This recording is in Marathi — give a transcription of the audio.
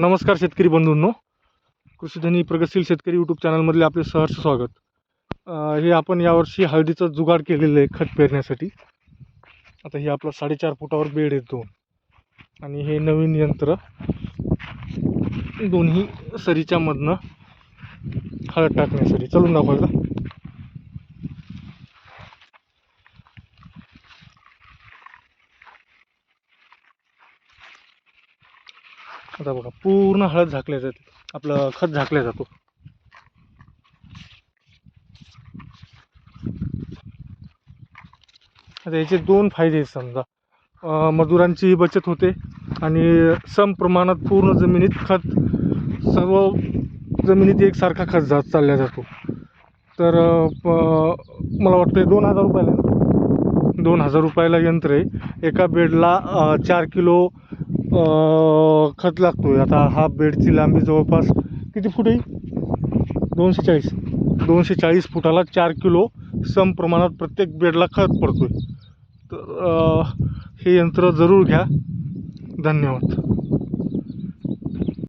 नमस्कार शेतकरी बंधूंनो. कृषीधनी प्रगतशील शेतकरी यूट्यूब चॅनलमधले आपले सहर्ष स्वागत. हे आपण यावर्षी हळदीचं जुगाड केलेलं आहे खत पेरण्यासाठी. आता हे आपलं साडेचार फुटावर बेड आहे दोन. आणि हे नवीन यंत्र दोन्ही सरीच्यामधनं हळद टाकण्यासाठी. चलून दाखवायला आता बघा पूर्ण हळद झाकल्या जाते. आपलं खत झाकल्या जातो. आता याचे दोन फायदे आहेत समजा. मजुरांची बचत होते आणि सम प्रमाणात पूर्ण जमिनीत खत सर्व जमिनीत एकसारखा खत जात चालला जातो. तर मला वाटतं दोन हजार रुपयाला दोन हजार रुपयाला यंत्र आहे. एका बेडला चार किलो खत खत आहे आता हा बेडची लांबी जवळपास किती फूट आहे? दोनशे चाळीस. दोनशे चाळीस फुटाला चार किलो सम प्रमाणात प्रत्येक बेडला खत पडतो आहे तर हे यंत्र जरूर घ्या. धन्यवाद.